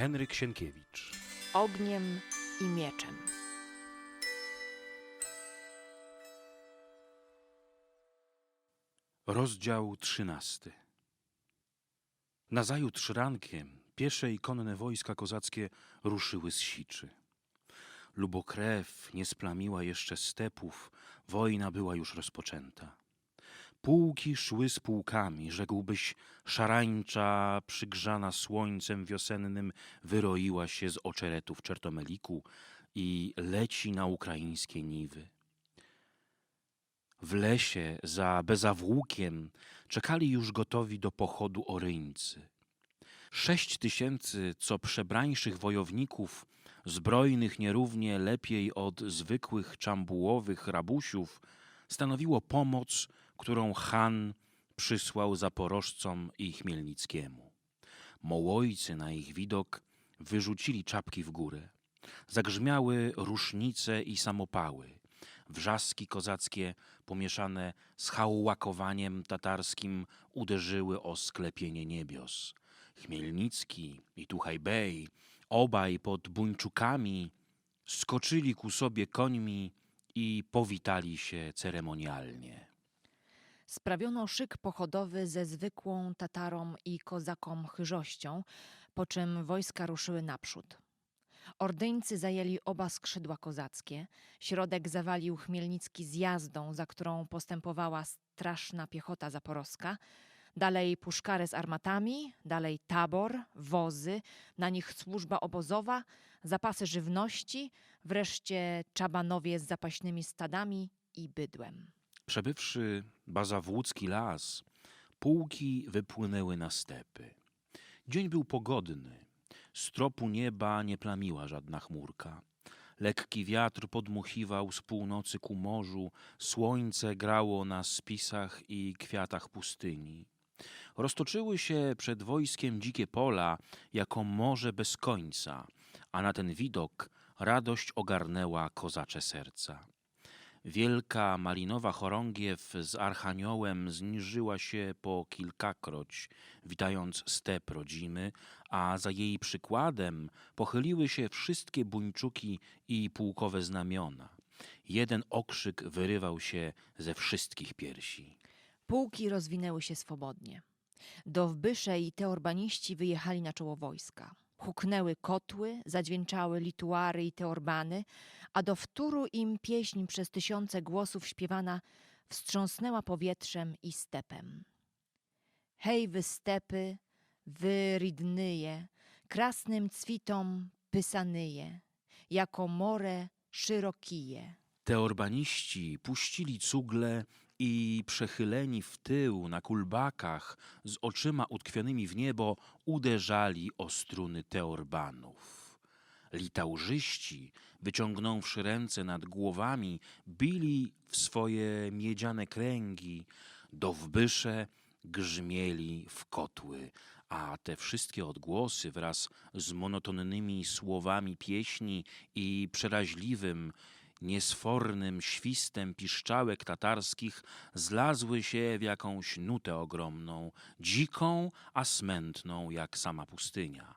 Henryk Sienkiewicz. ogniem i mieczem. Rozdział trzynasty. Nazajutrz rankiem piesze i konne wojska kozackie ruszyły z Siczy. Lubokrew nie splamiła jeszcze stepów, wojna była już rozpoczęta. Pułki szły z pułkami, rzekłbyś, szarańcza, przygrzana słońcem wiosennym, wyroiła się z oczeretów Czertomeliku i leci na ukraińskie niwy. W lesie za Bezawłukiem czekali już gotowi do pochodu oryńcy. Sześć tysięcy co przebrańszych wojowników, zbrojnych nierównie lepiej od zwykłych czambułowych rabusiów, stanowiło pomoc, którą Han przysłał zaporożcom i Chmielnickiemu. Mołojcy na ich widok wyrzucili czapki w górę. Zagrzmiały rusznice i samopały. Wrzaski kozackie, pomieszane z hałłakowaniem tatarskim, uderzyły o sklepienie niebios. Chmielnicki i Tuchaj obaj pod buńczukami, skoczyli ku sobie końmi i powitali się ceremonialnie. Sprawiono szyk pochodowy ze zwykłą Tatarom i kozakom chyżością, po czym wojska ruszyły naprzód. Ordyńcy zajęli oba skrzydła kozackie, środek zawalił Chmielnicki zjazdą, za którą postępowała straszna piechota zaporowska, dalej puszkary z armatami, dalej tabor, wozy, na nich służba obozowa, zapasy żywności, wreszcie czabanowie z zapaśnymi stadami i bydłem. Przebywszy Bazawłódzki las, pułki wypłynęły na stepy. Dzień był pogodny. Z tropu nieba nie plamiła żadna chmurka. Lekki wiatr podmuchiwał z północy ku morzu, słońce grało na spisach i kwiatach pustyni. Roztoczyły się przed wojskiem dzikie pola, jako morze bez końca, a na ten widok radość ogarnęła kozacze serca. Wielka malinowa chorągiew z archaniołem zniżyła się po kilkakroć, witając step rodzimy, a za jej przykładem pochyliły się wszystkie buńczuki i pułkowe znamiona. Jeden okrzyk wyrywał się ze wszystkich piersi. Pułki rozwinęły się swobodnie. Dowbysze i teorbaniści wyjechali na czoło wojska. Huknęły kotły, zadźwięczały lituary i teorbany, a do wtóru im pieśń przez tysiące głosów śpiewana wstrząsnęła powietrzem i stepem. Hej wy stepy, wy ridnyje, krasnym cwitom pysanyje, jako more szyrokije. Teorbaniści puścili cugle i przechyleni w tył na kulbakach, z oczyma utkwionymi w niebo, uderzali o struny teorbanów. Litaurzyści, wyciągnąwszy ręce nad głowami, bili w swoje miedziane kręgi, dowbysze grzmieli w kotły, a te wszystkie odgłosy wraz z monotonnymi słowami pieśni i przeraźliwym, niesfornym świstem piszczałek tatarskich zlazły się w jakąś nutę ogromną, dziką, a smętną jak sama pustynia.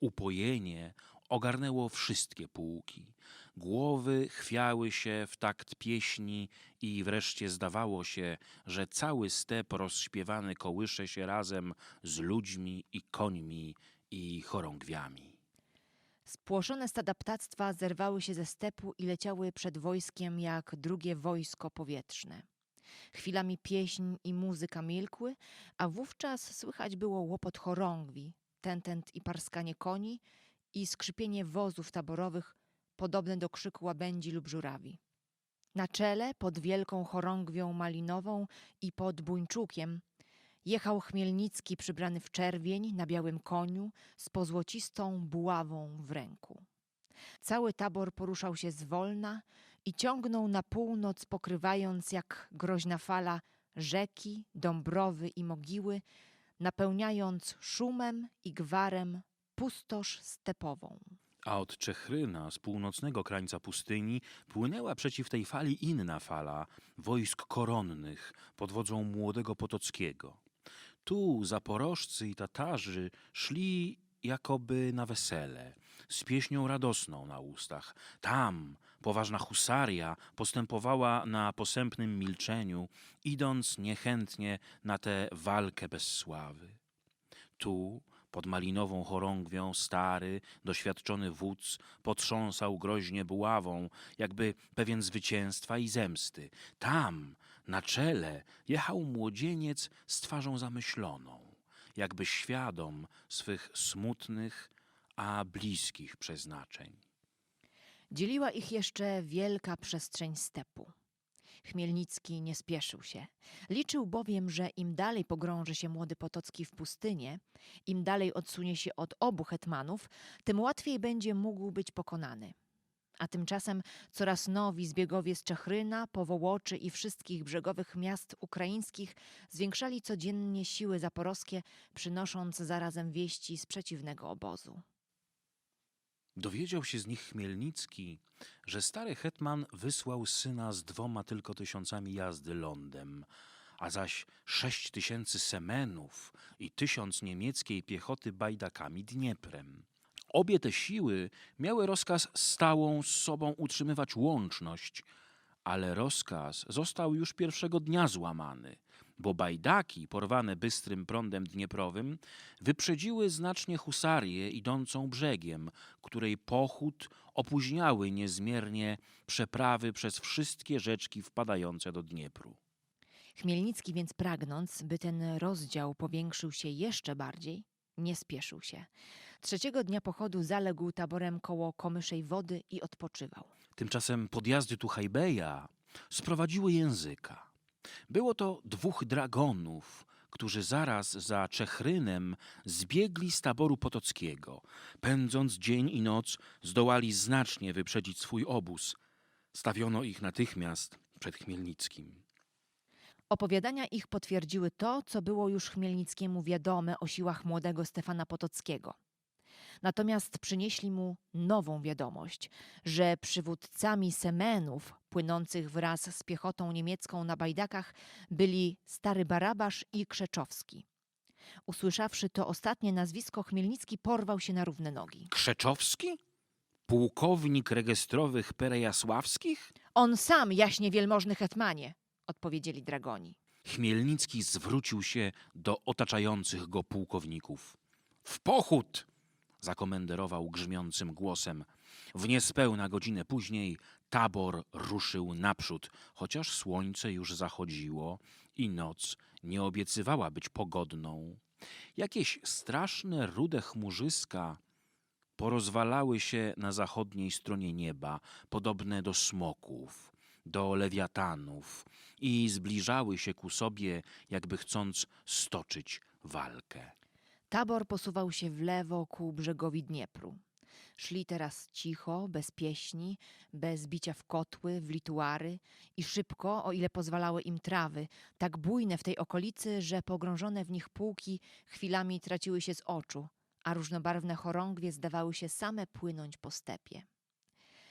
Upojenie ogarnęło wszystkie pułki. Głowy chwiały się w takt pieśni i wreszcie zdawało się, że cały step rozśpiewany kołysze się razem z ludźmi i końmi i chorągwiami. Spłoszone stada ptactwa zerwały się ze stepu i leciały przed wojskiem jak drugie wojsko powietrzne. Chwilami pieśń i muzyka milkły, a wówczas słychać było łopot chorągwi, tentent i parskanie koni i skrzypienie wozów taborowych podobne do krzyku łabędzi lub żurawi. Na czele, pod wielką chorągwią malinową i pod buńczukiem, jechał Chmielnicki przybrany w czerwień na białym koniu z pozłocistą buławą w ręku. Cały tabor poruszał się zwolna i ciągnął na północ, pokrywając jak groźna fala rzeki, dąbrowy i mogiły, napełniając szumem i gwarem pustosz stepową. A od Czechryna, z północnego krańca pustyni, płynęła przeciw tej fali inna fala wojsk koronnych pod wodzą młodego Potockiego. Tu zaporożcy i Tatarzy szli jakoby na wesele, z pieśnią radosną na ustach. Tam poważna husaria postępowała na posępnym milczeniu, idąc niechętnie na tę walkę bez sławy. Tu, pod malinową chorągwią, stary, doświadczony wódz potrząsał groźnie buławą, jakby pewien zwycięstwa i zemsty. Tam, na czele, jechał młodzieniec z twarzą zamyśloną, jakby świadom swych smutnych, a bliskich przeznaczeń. Dzieliła ich jeszcze wielka przestrzeń stepu. Chmielnicki nie spieszył się. Liczył bowiem, że im dalej pogrąży się młody Potocki w pustynię, im dalej odsunie się od obu hetmanów, tym łatwiej będzie mógł być pokonany. A tymczasem coraz nowi zbiegowie z Czechryna, Powołoczy i wszystkich brzegowych miast ukraińskich zwiększali codziennie siły zaporowskie, przynosząc zarazem wieści z przeciwnego obozu. Dowiedział się z nich Chmielnicki, że stary hetman wysłał syna z dwoma tylko tysiącami jazdy lądem, a zaś sześć tysięcy semenów i tysiąc niemieckiej piechoty bajdakami Dnieprem. Obie te siły miały rozkaz stałą z sobą utrzymywać łączność, ale rozkaz został już pierwszego dnia złamany, bo bajdaki, porwane bystrym prądem dnieprowym, wyprzedziły znacznie husarię idącą brzegiem, której pochód opóźniały niezmiernie przeprawy przez wszystkie rzeczki wpadające do Dniepru. Chmielnicki więc pragnąc, by ten rozdział powiększył się jeszcze bardziej, nie spieszył się. Trzeciego dnia pochodu zaległ taborem koło Komyszej Wody i odpoczywał. Tymczasem podjazdy Tuchajbeja sprowadziły języka. Było to dwóch dragonów, którzy zaraz za Czechrynem zbiegli z taboru potockiego. Pędząc dzień i noc, zdołali znacznie wyprzedzić swój obóz. Stawiono ich natychmiast przed Chmielnickim. Opowiadania ich potwierdziły to, co było już Chmielnickiemu wiadome o siłach młodego Stefana Potockiego. Natomiast przynieśli mu nową wiadomość, że przywódcami Semenów płynących wraz z piechotą niemiecką na bajdakach byli stary Barabasz i Krzeczowski. Usłyszawszy to ostatnie nazwisko, Chmielnicki porwał się na równe nogi. Krzeczowski? Pułkownik rejestrowych Perejasławskich? On sam, jaśnie wielmożny hetmanie, odpowiedzieli dragoni. Chmielnicki zwrócił się do otaczających go pułkowników. W pochód! Zakomenderował grzmiącym głosem. W niespełna godzinę później tabor ruszył naprzód, chociaż słońce już zachodziło i noc nie obiecywała być pogodną. Jakieś straszne rude chmurzyska porozwalały się na zachodniej stronie nieba, podobne do smoków, do lewiatanów i zbliżały się ku sobie, jakby chcąc stoczyć walkę. Tabor posuwał się w lewo ku brzegowi Dniepru. Szli teraz cicho, bez pieśni, bez bicia w kotły, w lituary i szybko, o ile pozwalały im trawy, tak bujne w tej okolicy, że pogrążone w nich pułki chwilami traciły się z oczu, a różnobarwne chorągwie zdawały się same płynąć po stepie.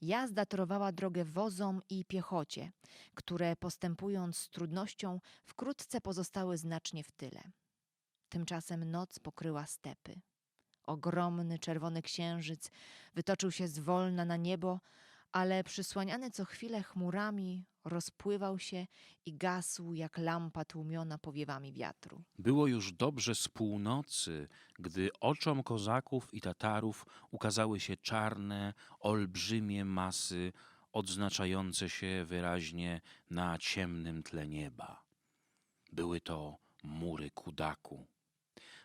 Jazda torowała drogę wozom i piechocie, które postępując z trudnością wkrótce pozostały znacznie w tyle. Tymczasem noc pokryła stepy. Ogromny czerwony księżyc wytoczył się zwolna na niebo, ale przysłaniany co chwilę chmurami rozpływał się i gasł jak lampa tłumiona powiewami wiatru. Było już dobrze z północy, gdy oczom kozaków i Tatarów ukazały się czarne, olbrzymie masy odznaczające się wyraźnie na ciemnym tle nieba. Były to mury Kudaku.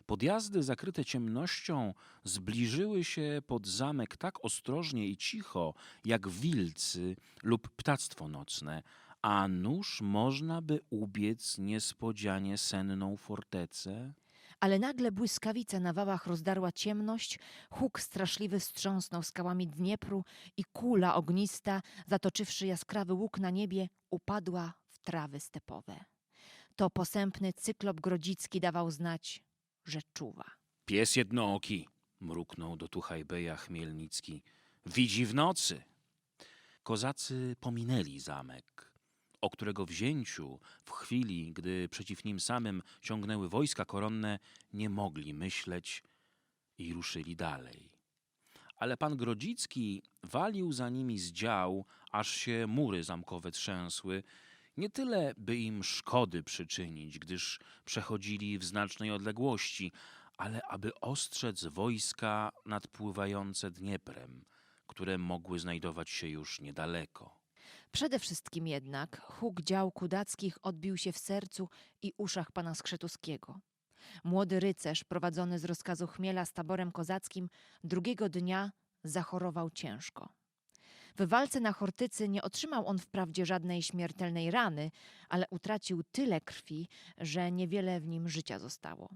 Podjazdy zakryte ciemnością zbliżyły się pod zamek tak ostrożnie i cicho, jak wilcy lub ptactwo nocne, a nuż można by ubiec niespodzianie senną fortecę? Ale nagle błyskawica na wałach rozdarła ciemność, huk straszliwy wstrząsnął skałami Dniepru i kula ognista, zatoczywszy jaskrawy łuk na niebie, upadła w trawy stepowe. To posępny cyklop grodzicki dawał znać, że czuwa. Pies jednooki, mruknął do Tuchajbeja Chmielnicki. Widzi w nocy. Kozacy pominęli zamek, o którego wzięciu w chwili, gdy przeciw nim samym ciągnęły wojska koronne, nie mogli myśleć, i ruszyli dalej. Ale pan Grodzicki walił za nimi z dział, aż się mury zamkowe trzęsły, nie tyle, by im szkody przyczynić, gdyż przechodzili w znacznej odległości, ale aby ostrzec wojska nadpływające Dnieprem, które mogły znajdować się już niedaleko. Przede wszystkim jednak huk dział kudackich odbił się w sercu i uszach pana Skrzetuskiego. Młody rycerz, prowadzony z rozkazu Chmiela z taborem kozackim, drugiego dnia zachorował ciężko. W walce na Chortycy nie otrzymał on wprawdzie żadnej śmiertelnej rany, ale utracił tyle krwi, że niewiele w nim życia zostało.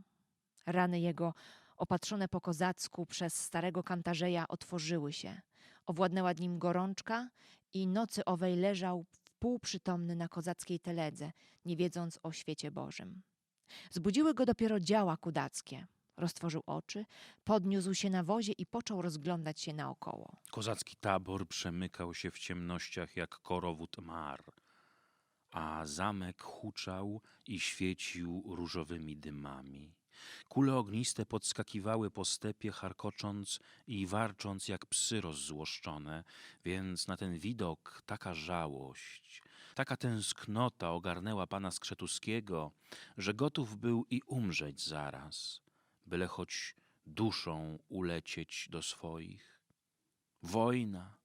Rany jego, opatrzone po kozacku przez starego kantarzeja, otworzyły się. Owładnęła nim gorączka i nocy owej leżał wpółprzytomny na kozackiej teledze, nie wiedząc o świecie Bożym. Zbudziły go dopiero działa kudackie. Roztworzył oczy, podniósł się na wozie i począł rozglądać się naokoło. Kozacki tabor przemykał się w ciemnościach jak korowód mar, a zamek huczał i świecił różowymi dymami. Kule ogniste podskakiwały po stepie, charkocząc i warcząc jak psy rozzłoszczone, więc na ten widok taka żałość, taka tęsknota ogarnęła pana Skrzetuskiego, że gotów był i umrzeć zaraz, byle choć duszą ulecieć do swoich. Wojna,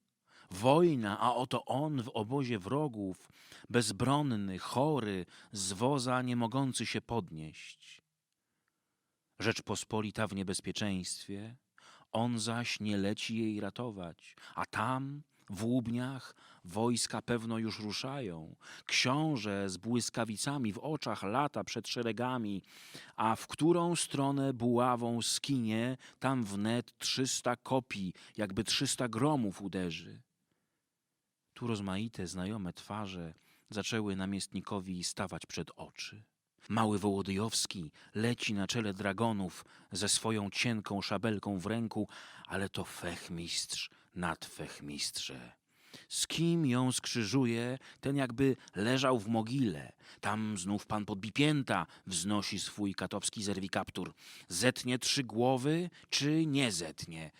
wojna, a oto on w obozie wrogów, bezbronny, chory, z woza nie mogący się podnieść. Rzeczpospolita w niebezpieczeństwie, on zaś nie leci jej ratować, a tam, w łubniach, wojska pewno już ruszają. Książę z błyskawicami w oczach lata przed szeregami, a w którą stronę buławą skinie, tam wnet trzysta kopi, jakby trzysta gromów uderzy. Tu rozmaite, znajome twarze zaczęły namiestnikowi stawać przed oczy. Mały Wołodyjowski leci na czele dragonów ze swoją cienką szabelką w ręku, ale to fechmistrz nad fechmistrze. Z kim ją skrzyżuje, ten jakby leżał w mogile. Tam znów pan podbipięta wznosi swój katowski zerwikaptur. Zetnie trzy głowy, czy nie zetnie?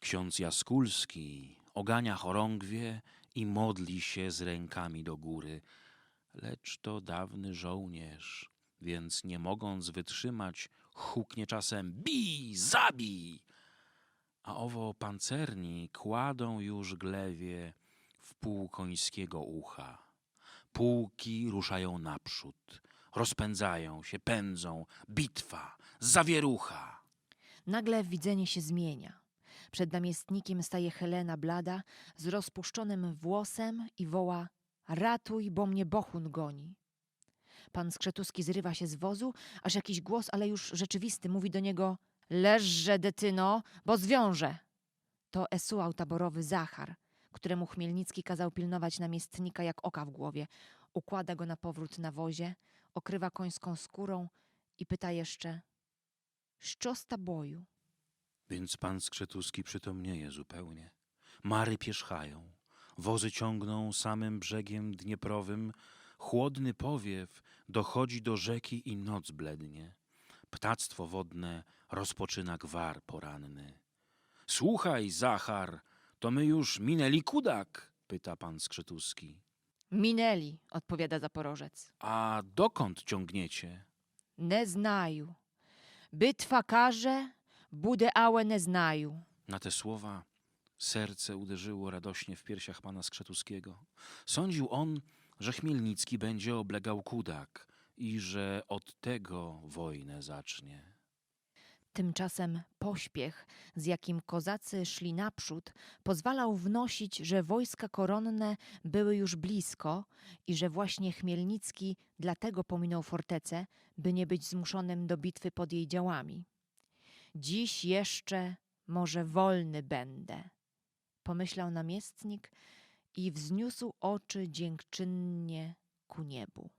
Ksiądz Jaskulski ogania chorągwie i modli się z rękami do góry. Lecz to dawny żołnierz, więc nie mogąc wytrzymać, huknie czasem bij, zabij. A owo pancerni kładą już glewie w pół końskiego ucha. Pułki ruszają naprzód, rozpędzają się, pędzą, bitwa, zawierucha. Nagle widzenie się zmienia. Przed namiestnikiem staje Helena blada z rozpuszczonym włosem i woła Ratuj, bo mnie Bohun goni. Pan Skrzetuski zrywa się z wozu, aż jakiś głos, ale już rzeczywisty, mówi do niego Leżże, detyno, bo zwiąże. To esuał taborowy Zachar, któremu Chmielnicki kazał pilnować namiestnika jak oka w głowie. Układa go na powrót na wozie, okrywa końską skórą i pyta jeszcze z boju? Więc pan Skrzetuski przytomnieje zupełnie. Mary pierzchają, wozy ciągną samym brzegiem Dnieprowym, chłodny powiew dochodzi do rzeki i noc blednie. Ptactwo wodne rozpoczyna gwar poranny. Słuchaj, Zachar, to my już minęli kudak, pyta pan Skrzytuski. Minęli, odpowiada Zaporożec. A dokąd ciągniecie? Ne znaju. Bytwa karze, budę ałe ne znaju. Na te słowa serce uderzyło radośnie w piersiach pana Skrzetuskiego. Sądził on, że Chmielnicki będzie oblegał kudak, i że od tego wojnę zacznie. Tymczasem pośpiech, z jakim kozacy szli naprzód, pozwalał wnosić, że wojska koronne były już blisko i że właśnie Chmielnicki dlatego pominął fortecę, by nie być zmuszonym do bitwy pod jej działami. Dziś jeszcze może wolny będę, pomyślał namiestnik i wzniósł oczy dziękczynnie ku niebu.